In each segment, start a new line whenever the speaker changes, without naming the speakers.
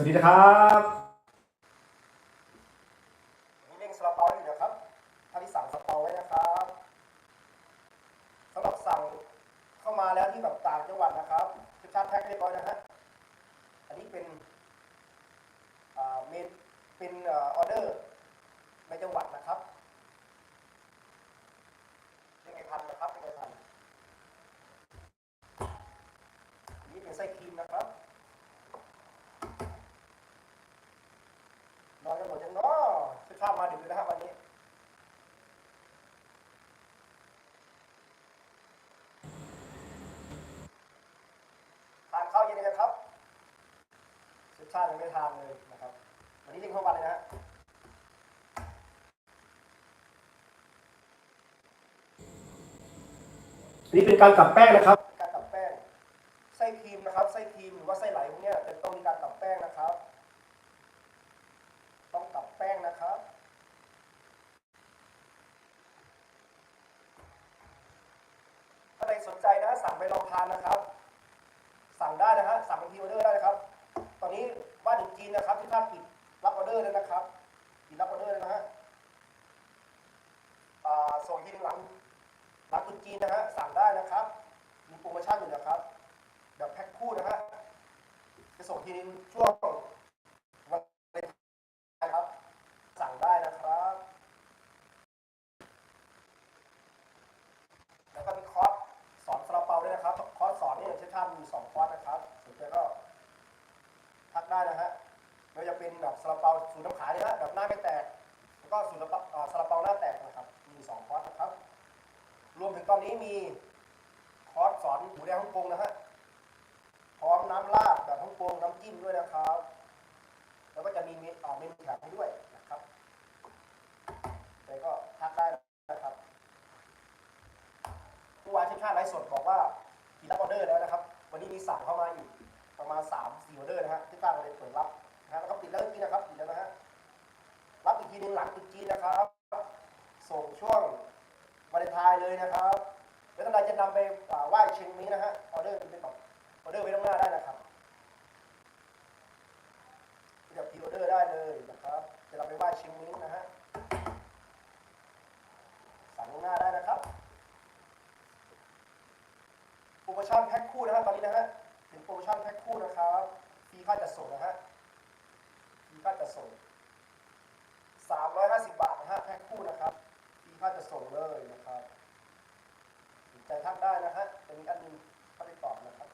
สวัสดีนะครับ
มีเร่งซาลาเปาอยู่นะครับท่านที่สั่งซาลาเปาไว้นะครับสำหรับสั่งเข้ามาแล้วที่แบบต่างจังหวัดนะครับชุดชาติแพ็คเรียบร้อยนะฮะ อันนี้เป็นอ่าเมนเป็นเออเดอร์ในจังหวัดนะครับเป็นไงพันนะครับเป็นไงพันอันนี้เป็นไส้ครีมนะครับ นอนกันหมดยังเนาะชุดชาติมาดึกเลยนะครับวันนี้ ทานข้าวเย็นกันครับ ชุดชาติยังไม่ทานเลยนะครับวันนี้เร่งเข้าวันเลยนะฮะ
นี่เป็นการกลับแป้งนะครับ
การกับแป้ง ไส้ครีมนะครับ ไส้ครีมหรือว่าไส้ไหลพวกเนี้ยจะต้องมีการกับแป้งนะครับ ต้องกับแป้งนะครับ ถ้าใครสนใจนะสั่งไปลองทานนะครับ สั่งได้นะฮะสั่งเป็นพรีออเดอร์ได้นะครับ ตอนนี้บ้าน อยู่จีนนะครับที่ท่าปิดรับออเดอร์เลยนะครับปิดรับออเดอร์เลยนะฮะส่งที่หลังหลังตุนจีนนะฮะสั่งได้นะครับ มีโปรโมชั่นอยู่นะครับแบบแพ็คคู่นะฮะจะส่งทีนึงช่วงวันวาเลนไทน์นะครับ สั่งได้นะครับ แล้วก็มีคอร์สสอนซาลาเปาด้วยนะครับ คอร์สสอนนี่เช่นท่านมีสองคอร์สนะครับสนใจก็ทักได้นะฮะไม่ว่าจะ เป็นแบบซาลาเปาสูตรน้ำขายนะฮะแบบหน้าไม่แตก แล้วก็สูตรซาลาเปาอ่าซาลาเปาหน้าแตกนะครับ มีสองคอร์สนะครับ รวมถึงตอนนี้มีคอร์สสอนหมูแดงฮ่องกงนะฮะ พร้อมน้ำราดแบบฮ่องกงน้ำจิ้มด้วยนะครับ แล้วก็จะมีเมนูแถมให้ด้วยนะครับแต่ก็ทักได้นะครับเมื่านที่ชาติไลฟ์สดบอกว่ามีรับออเดอร์แล้วนะครับ วันนี้มีสั่งเข้ามาอีกประมาณ3 4ออเดอร์นะฮะที่าติก็เลยเปิดรับ นะฮะแล้วก็ปิดแล้วจริงนะครับปิดแล้วนะฮะรับอีกทีหนึงหลังตรุษจีนนะครับ ส่งช่วงวาเลนไทน์เลยนะครับแล้วท่านใดจะนำไปไหว้เชียงนี้นะฮะออเดอร์เป็นแบบออเดอร์ไว้ล่วงหน้าได้นะครับเดี๋ยวพีออเดอร์ได้เลยนะครับจะนำไปไหว้เชียงนี้นะฮะสั่งล่วงหน้าได้นะครับโปรโมชั่นแพ็คคู่นะฮะตอนนี้นะฮะถึงโปรโมชั่นแพ็คคู่นะครับฟรีค่าจัดส่งนะฮะ ค่าจัดส่ง 350 บาทนะฮะแพ็คคู่นะครับฟรีค่าจัดส่งเลยนะครับสนใจทักได้นะฮะจะมีอันนึงเข้าไปตอบนะครับ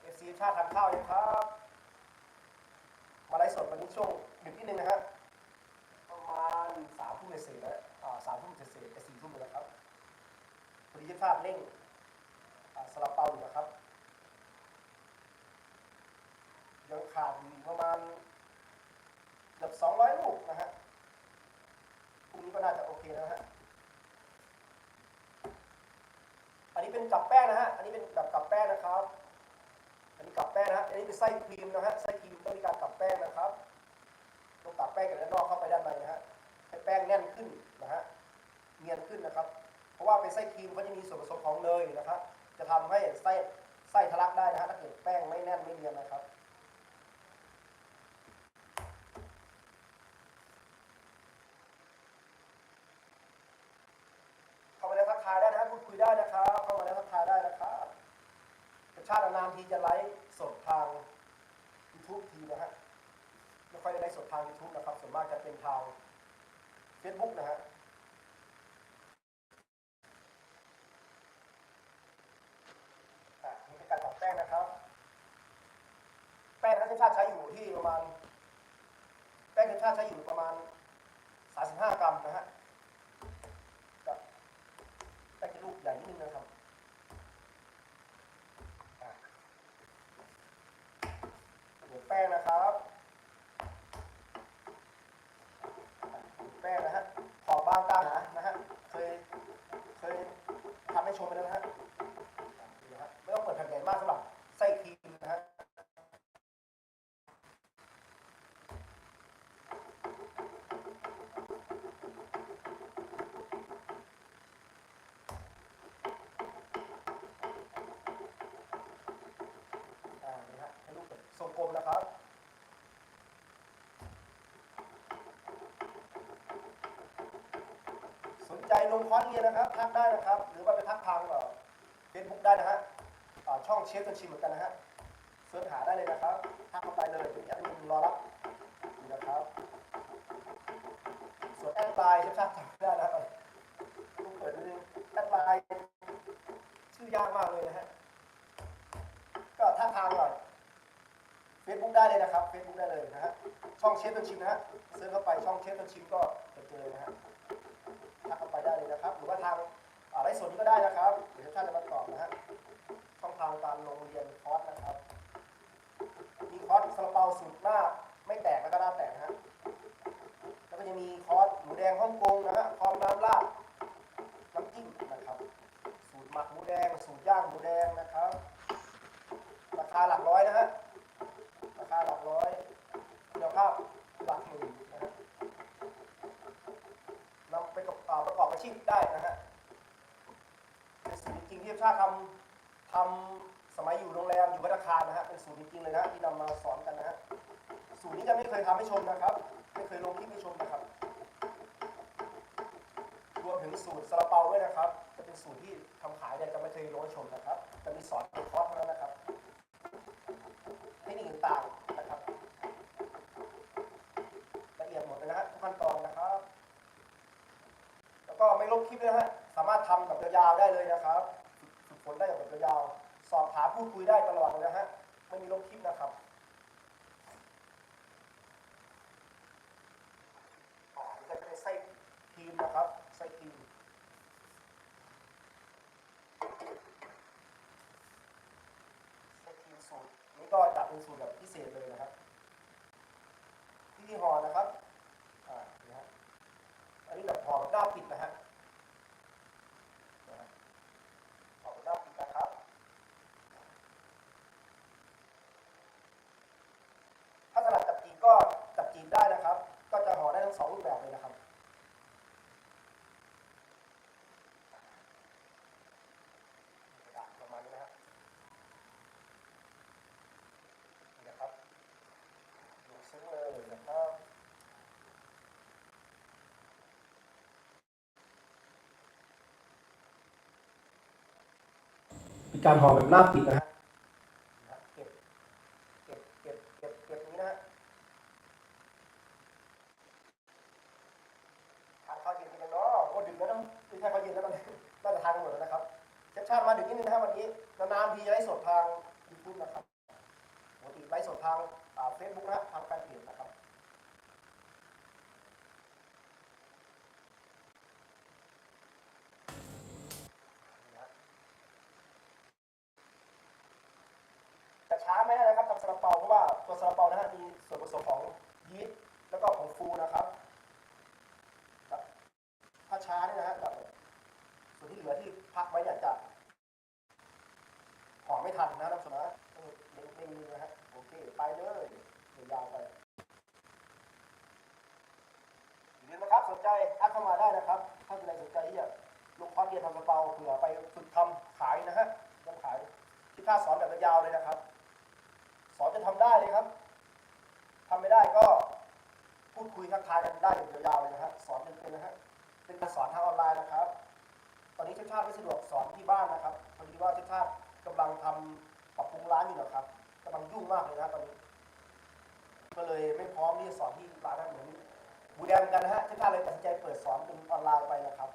เอฟซีชาติทานข้าวยังครับ มาไลฟ์สดวันนี้ช่วงดึกนิดนึงนะฮะประมาณสามทุ่มเศษๆแล้วอ่าสามทุ่มเศษๆจะสี่ทุ่มแล้วครับพอดีเจ้าภาพเร่งอ่าสลับเปาอยู่นะครับ ยังขาดอยู่ประมาณเกือบสองร้อยลูกนะฮะพรุ่งนี้ก็น่าจะโอเคแล้วฮะ อันนี้เป็นกับแป้งนะฮะ อันนี้เป็นแบบกับแป้งนะครับ อันนี้กับแป้งนะฮะ อันนี้เป็นไส้ครีมนะฮะ ไส้ครีมต้องมีการกับแป้งนะครับต้องตัดแป้งจากด้านนอกเข้าไปด้านในนะฮะ ให้แป้งแน่นขึ้นนะฮะ เนียนขึ้นนะครับ เพราะว่าเป็นไส้ครีมก็จะมีส่วนผสมของเนยนะครับ จะทำให้ไส้ไส้ทะลักได้นะฮะ ถ้าเกิดแป้งไม่แน่นไม่เนียนนะครับ เข้ามาแล้วทักทา ยได้นะฮะพูดคุยได้นะครับเข้ามาแล้วทักทายได้นะครับชาตินานทีจะไลฟ์สดทาง YouTube ทีนะฮะไม่ค่อยได้ไลฟ์สดทาง YouTube นะครับส่วนมากจะเป็นทาง Facebook นะฮะนี่เป็นการปรับแป้งนะครับ แป้งที่ชาติใช้อยู่ที่ประมาณ แป้งที่ชาติใช้อยู่ประมาณ มนะครับ สนใจลงคอร์สเรียนนะครับ ทักได้นะครับ หรือว่าไปทักทางเฟซบุ๊กได้นะฮะช่องเชฟกันชิมเหมือนกันนะฮะเสิร์ชหาได้เลยนะครับ ทักเข้าไปเลยเดี๋ยวจะมีรอรับนะครับ ส่วนแอดไลน์เชฟชาติไม่ได้นะครับต้องเปิดนิดนึงแอดไลน์ชื่อยากมากเลยนะฮะก็ทักทางหน่อย เฟซบุ๊กได้เลยนะครับเฟซบุ๊กได้เลยนะฮะช่องเชฟกันชิมนะฮะเสิร์ชเข้าไปช่องเชฟกันชิมก็จะเจอนะฮะทักเข้าไปได้เลยนะครับ หรือว่าทางอ่าไลฟ์สดนี้ก็ได้นะครับเดี๋ยวท่านจะมาตอบนะฮะช่องทางการลงเรียนคอร์สนะครับมีคอร์สซาลาเปาสูตรหน้าไม่แตกแล้วก็หน้าแตกนะฮะแล้วก็จะมีคอร์สหมูแดงฮ่องกงนะฮะพร้อมน้ำราดน้ำจิ้มนะครับ สูตรหมักหมูแดง สูตรย่างหมูแดงนะครับราคาหลักร้อยนะฮะ ราคาหลักร้อยคุณภาพหลักหมื่นนะฮะ นำไปประกอบประกอบอา ชีพได้นะฮะเป็นสูตรจริงๆที่ชาทำทำสมัยอยู่โรงแรมอยู่พัตตาคารนะฮะเป็นสูตรจริงๆเลยนะที่นำมาสอนกันนะฮะสูตรนี้จะไม่เคยทำให้ชมนะครับไม่เคยลงคลิปให้ชมนะครับรวมถึงสูตรซาลาเปาด้วยนะครับ จะเป็นสูตรที่ทำขายเนี่ยจะไม่เคยลงให้ชมนะครับ ลบคลิปนะฮะ สามารถทำแบบยาวๆได้เลยนะครับ ฝึกฝนได้แบบยาวๆสอบถามพูดคุยได้ตลอดเลยนะฮะ ไม่มีลบคลิปนะครับอ่านี่ก็จะเป็นไส้ครีมนะครับ ไส้ครีมไส้ครีมสูตร นี้ก็จัดเป็นสูตรแบบพิเศษเลยนะครับที่ห่อนะครับอ่านี่ฮะอันนี้แบบห่อแบบหน้าปิดนะฮะห่อแบบหน้าปิดนะครับ ถ้าสลัดจับจีบก็จับจีบได้นะครับ ก็จะห่อได้ทั้งสองรูปแบบเลยนะครับ ประมาณนี้นะครับนี่นะครับดูซึ้งเลยนะครับ
เป็น การห่อแบบหน้าปิดนะฮะ
นะฮะเก็บเก็บเก็บเก็บเก็บนี้นะฮะทานข้าวเย็นกันยังเนาะโอ้ดึกแล้วนะไม่ใช่ข้าวเย็นแล้วมันน่าจะทานกันหมดแล้วนะครับเชฟชาติมาดึกนิดนึงนะครับวันนี้นานๆทีจะไลฟ์สดทางยูทูบนะครับปกติไลฟ์สดทางเฟซบุ๊กนะฮะทางแฟนเพจนะครับ นี่ฮะ แต่ช้า ไม่ได้นะครับทำซาลาเปาเพราะว่าตัวซาลาเปานะฮะมีส่วนผสมของยีสต์แล้วก็ของฟูนะครับครับถ้าช้านี่นะฮะแบบส่วนที่เหลือที่พักไว้เนี่ยจะห่อไม่ทันนะท่านผู้ชมนะต้องเล็งเล็งมือนะฮะโอเคไปเลยยาวไปอย่าลืมนะครับสนใจทักเข้ามาได้นะครับ ถ้าเป็นใครสนใจที่จะลงคอร์สเรียนทำซาลาเปาเผื่อไปฝึกทำขายนะฮะทำขายที่ค่าสอนแบบยาวเลยนะ อนจะทำได้เลยครับทำไม่ได้ก็พูดคุยทักทายกันได้อย่างยาวๆเลยนะฮะสอนเป็นๆนะฮะเป็นการสอนทางออนไลน์นะครับ ตอนนี้เชฟชาติไม่สะดวกสอนที่บ้านนะครับพอดีว่าเชฟชาติกำลังทำปรับปรุงร้านอยู่นะครับกำลังยุ่งมากเลยนะตอนนี้ก็เลยไม่พร้อมที่จะสอนที่ร้านนะเหมือนบูแดงกันนะฮะเชฟชาติเลยตัดสินใจเปิดสอนเป็นออนไลน์ไปนะครับ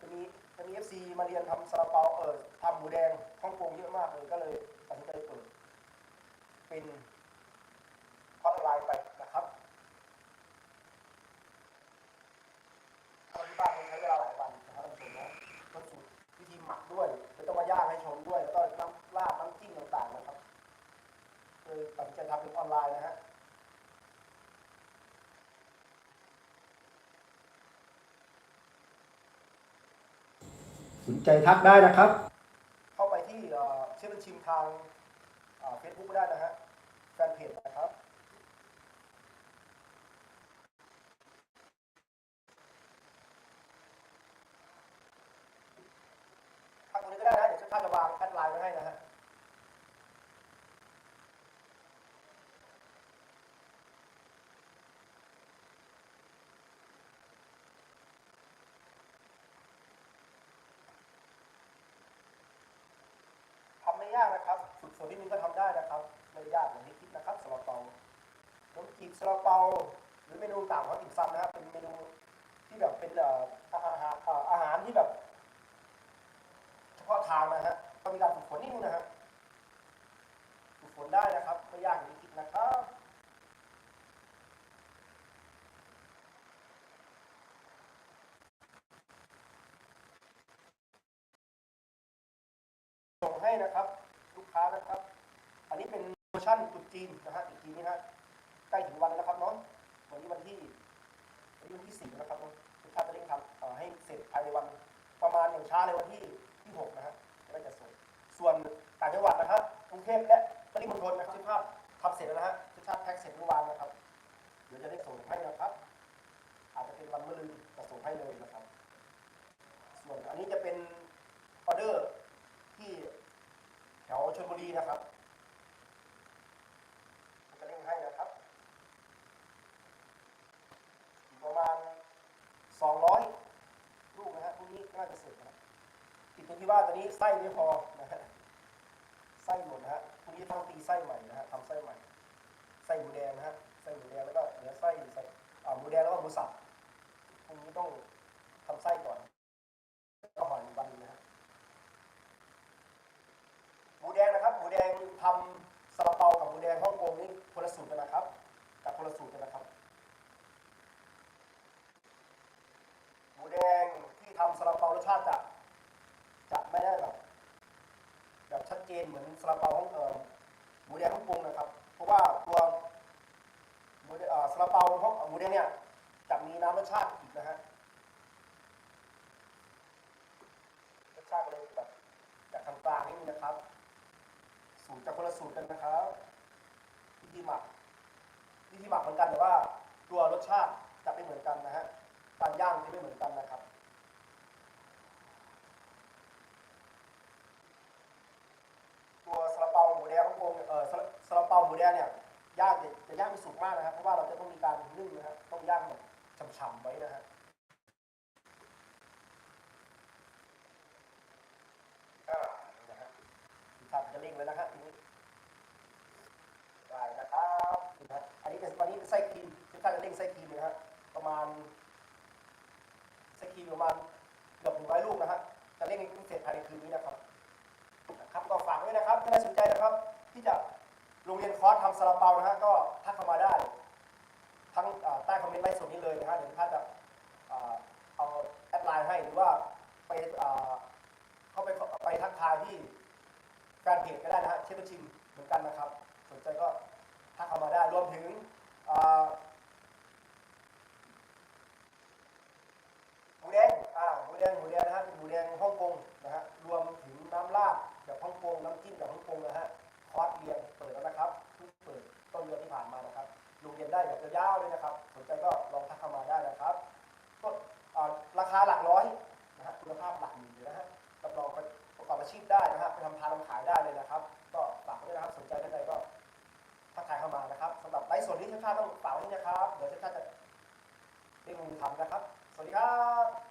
จะมีจะมีเอฟซีมาเรียนทำซาลาเปาเออทำหมูแดงฮ่องกงเยอะมากเลยก็เลยตัดสินใจเปิด เป็นคอร์สออนไลน์ไปนะครับทำที่บ้านคงใช้เวลาหลายวันนะครับท่านผู้ชมนะต้องสูตรวิธีหมักด้วยแล้วต้องมาย่างให้ชมด้วยแล้วก็น้ำราดน้ำจิ้มต่างๆนะครับเลยตัดสินใจทำเป็นออนไลน์นะฮะ
สนใจทักได้นะครับ
เข้าไปที่เอ่อเชฟเป็นชิมทางเฟซบุ๊กได้นะฮะ ท่านระวางแอดไลน์ไว้ให้นะฮะทำไม่ยากนะครับฝึกฝนนิดนึงก็ทำได้นะครับไม่ยากอย่างนี้คิดนะครับสำหรัเปาผมจีบสาลาเปาหรือเมนูต่างของติ่มซำนะครับเป็นเมนูที่แบบเป็น ทางนะฮะก็มีการฝึกฝนนิดนึงนะฮะฝึกฝนได้นะครับไม่ยากอย่างที่คิดนะครับส่งให้นะครับ ลูกค้านะครับ อันนี้เป็นโปรโมชั่นตรุษจีนนะฮะตรุษจีนนี่ฮะใกล้ถึงวันแล้วนะครับเนาะวันนี้วันที่วันนี้วันที่สี่นะครับเนาะทุกท่านจะเร่งทำให้เสร็จภายในวันประมาณอย่างช้าเลยวันที่ที่หกนะฮะ ส่วนต่างจังหวัดนะครับกรุงเทพและปริมณฑลนะครับทุกท่านทำเสร็จแล้วนะฮะทุกท่านแพ็คเสร็จเมื่อวานนะครับ เดี๋ยวจะได้ส่งให้นะครับ อาจจะเป็นวันมะรืนจะส่งให้เลยนะครับ ส่วนอันนี้จะเป็นออเดอร์ที่แถวชลบุรีนะครับจะเร่งให้นะครับประมาณ 200 ลูกนะฮะพรุ่งนี้น่าจะเสร็จนะติดตรงที่ว่าตอนนี้ไส้ไม่พอ ไส้หมดนะฮะพรุ่งนี้ต้องตีไส้ใหม่นะฮะทำไส้ใหม่ ไส้หมูแดงนะฮะ ไส้หมูแดงแล้วก็เหลือไส้ใส่อ่าหมูแดงแล้วก็หมูสับ พรุ่งนี้ต้องทำไส้ก่อนก็ห่ออีกวันนะฮะ หมูแดงนะครับ หมูแดงทำซาลาเปากับหมูแดงฮ่องกงนี่คนละสูตรกันนะครับ กับคนละสูตรกันนะครับ หมูแดงที่ทำซาลาเปารสชาติจะจะไม่ได้แบบแบบชัดเจ นเหมือนซาลาเปาของเอ่อหมูแดงฮ่องกงนะครับ เพราะว่าตัวหมูแดงเอ่อซาลาเปาของหมูแดงเนี่ยจะมีน้ำรสชาติอีกนะฮะรสชาติเลยแบบจากทางกลางนิดนึงนะครับ สูตรจากคนละสูตรกันนะครับวิธีหมักวิธีหมักเหมือนกันแต่ว่า ตัวรสชาติจะไม่เหมือนกันนะฮะการย่าง ฉ่ำไว้นะฮะอ่านี่นะฮะทำจะเร่งเลยนะฮะทีนี้ได้นะครับนะอันนี้เป็นวันนี้เป็นไส้ครีมที่ารจะเร่งไส้ครีมนะฮะประมาณไส้ครีมประมาณเกือบหนึ่งร้อยลูกนะฮะจะเร่งให้เสร็จภายในคืนนี้นะครับนะครับก็ฝากไว้นะครับถ้าใครสนใจนะครับ ที่จะลงเรียนคอร์สทำซาลาเปานะฮะก็ทักเข้ามาได้ ทั้ง ฮะเดี๋ยวถ้าจะเอาแอดไลน์ให้หรือว่าไปเข้าไปไปทักทายที่แฟนเพจก็ได้นะฮะเชฟชิมเหมือนกันนะครับ สนใจก็ทักเข้ามาได้รวมถึงหมูแดงอ่าหมูแดงหมูแดงนะฮะหมูแดงฮ่องกงนะฮะรวมถึงน้ำราดแบบฮ่องกงน้ำจิ้มแบบฮ่องกงนะฮะคอร์สเรียนเปิดแล้วนะครับเพิ่งเปิดต้นเดือนที่ผ่านมานะครับลงเรียนได้แบบยาวๆเลยนะครับามาได้นะครับก็ราคาหลักร้อยนะฮะคุณภาพหลักหมื่นนะฮะรับรองประกอบอาชีพได้นะฮะไปทำพานทำขายได้เลยนะครับ ก็ฝากด้วยนะครับสนใจท่านใดก็ทักทายเข้ามานะครับสำหรับไลฟ์สดนี้ท่านต้องฝากไว้นะครับเดี๋ยวท่านจะเร่งมือทำนะครับ สวัสดีครับ